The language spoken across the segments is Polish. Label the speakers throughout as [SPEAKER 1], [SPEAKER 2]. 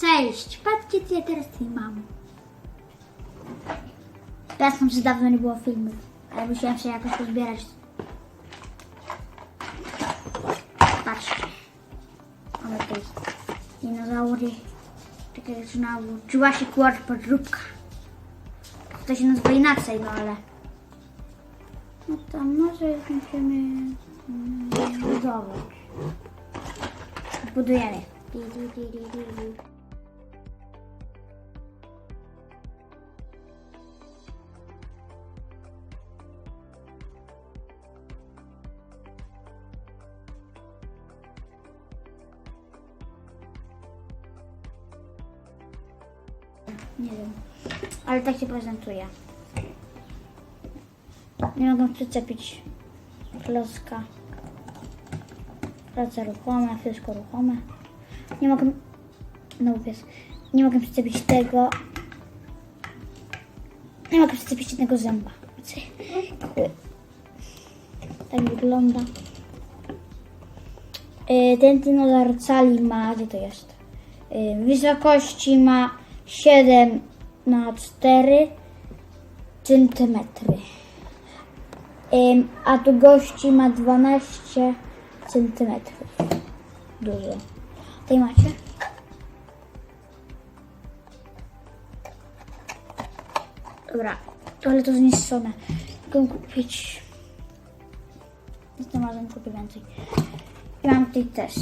[SPEAKER 1] Cześć, patrzcie co ja teraz tutaj mam. Przepraszam, że dawno nie było filmów, ale musiałam się jakoś pozbierać. Patrzcie. Mamy tutaj dinozaury. Takie znowu. Jurassic World podróbka. To się nazywa inaczej, no ale... No to może będziemy mm, budować. Budujemy. Nie wiem. Ale tak się prezentuje. Nie mogę przyczepić klocka. Prace ruchome, wszystko ruchome. Nie mogę... No pies. Nie mogę przyczepić tego. Nie mogę przyczepić jednego zęba. Tak wygląda. Y, Ten dinozaur cali ma... Gdzie to jest? Y, Wysokości ma 7 na 4 centymetry. Ym, a długości ma 12 centymetrów. Dużo. Tutaj macie? Dobra, ale to zniszczone. Mogę kupić. Znalazłem kupię więcej. I mam tutaj też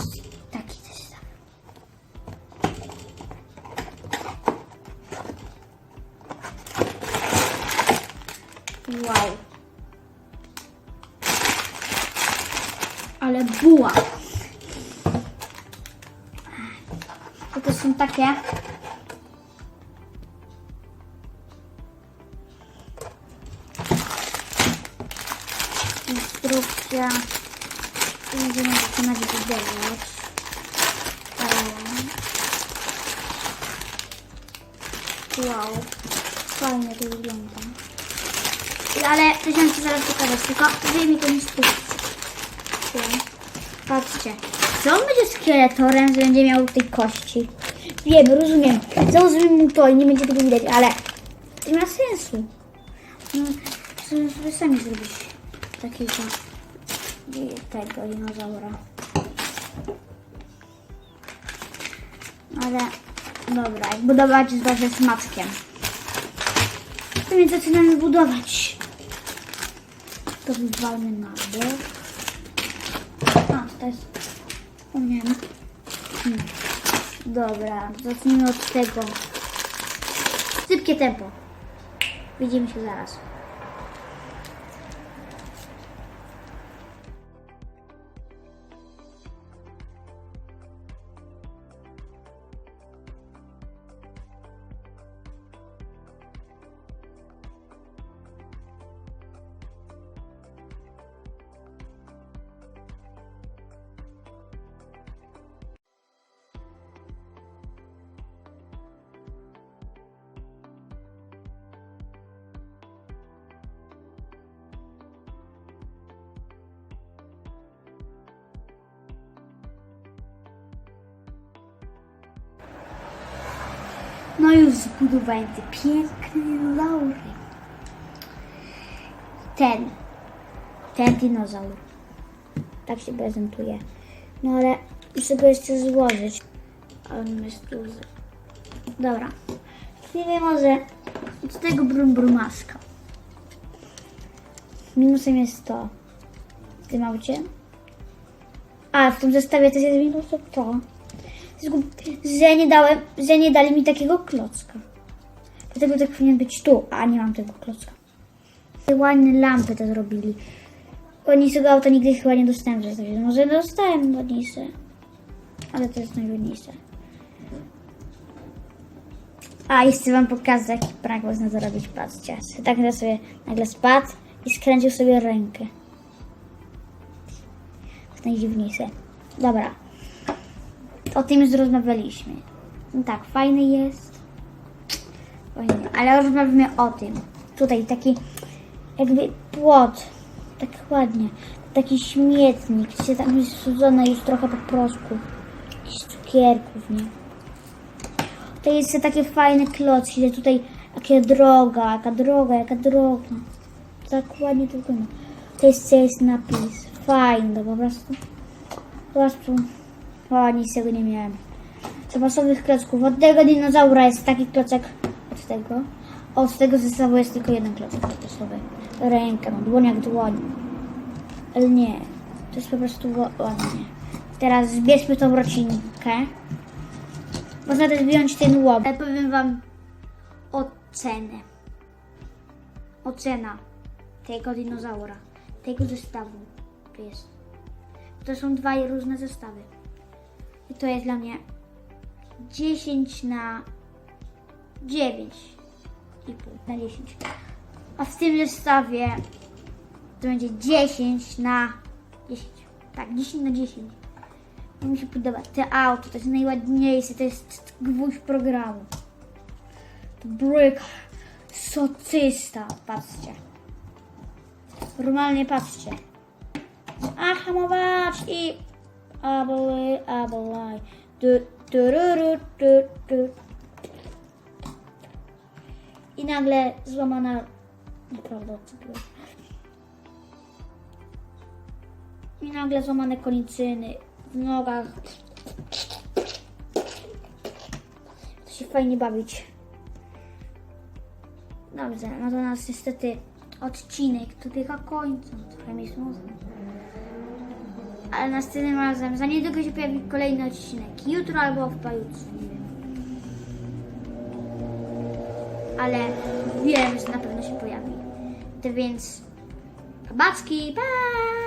[SPEAKER 1] taki zestaw. Wow. Ale buła. To też są takie. Instrukcja. I Będziemy zaczynać. Ale- Wow. Fajnie to wygląda. Ale to chciałam Ci zaraz pokazać, tylko wyjmij tą instrukcję. Patrzcie, co on będzie szkieletorem, że będzie miał tej kości? Wiem, rozumiem. Założymy mu to i nie będzie tego widać, ale to nie ma sensu. No, sobie sami zrobić takiego tego dinozaura. Ale dobra, budować z mackiem. To więc zaczynamy budować. To wywalmy na bok. A, to jest... Wspomniałem. Hmm. Dobra, zacznijmy od tego. Szybkie tempo. Widzimy się zaraz. No już zbudowałem te piękne laury. Ten, ten dinozaur. Tak się prezentuje. No ale muszę go jeszcze złożyć. On jest duży. Dobra. Chwilę może z tego brum brumaska. Minusem jest to. W tym aucie. A, w tym zestawie też jest minus to że nie dałem, że nie dali mi takiego klocka. Dlatego tak powinien być tu, a nie mam tego klocka. Ładne lampy to zrobili. Oni tego auta nigdy chyba nie dostałem w zestawie. Może dostałem ładniejsze. Ale to jest najładniejsze. A, i chcę wam pokazać, jaki prank można zrobić. Patrzcie. Tak nagle sobie nagle spadł i skręcił sobie rękę. To najdziwniejsze. Dobra. O tym już rozmawialiśmy. No tak, fajny jest. Fajny, ale rozmawiamy o tym. Tutaj taki jakby płot. Tak ładnie. Taki śmietnik. Się tam jest wsadzone już trochę po prostu. Jakichś cukierków, nie? To jest takie fajne klocki, że tutaj jaka droga, jaka droga, jaka droga. Tak ładnie to wygląda. To jest, jest napis. Fajny, po prostu. Po prostu. O, nic z tego nie miałem. Zapasowych klocków. Od tego dinozaura jest taki klocek. Od tego. Od tego zestawu jest tylko jeden klocek zapasowy. Ręka, no dłoń jak dłoń. Ale nie. To jest po prostu ładnie. Teraz zbierzmy tą rocinkę. Można też wyjąć ten łop. Ale powiem wam ocenę. Ocena tego dinozaura. Tego zestawu. Jest. To są dwa różne zestawy. I to jest dla mnie 10 na 9 i pół na 10. A w tym zestawie to będzie 10 na 10. Tak, 10 na 10. Mi się podoba. Te auto to jest najładniejsze, to jest gwóźdź programu. To Brick socysta, patrzcie. Normalnie patrzcie. A hamować i abolej, abolej. Du, du, ru, du, du. I nagle złamana. Co było. I nagle złamane konicyny w nogach. To się fajnie bawić. Dobrze, no to nas niestety odcinek dobiega końca. Trochę mi smutno. Ale następnym razem, za niedługo się pojawi kolejny odcinek. Jutro albo w pojutrze, nie wiem. Ale wiem, że na pewno się pojawi. To więc, babacki, pa!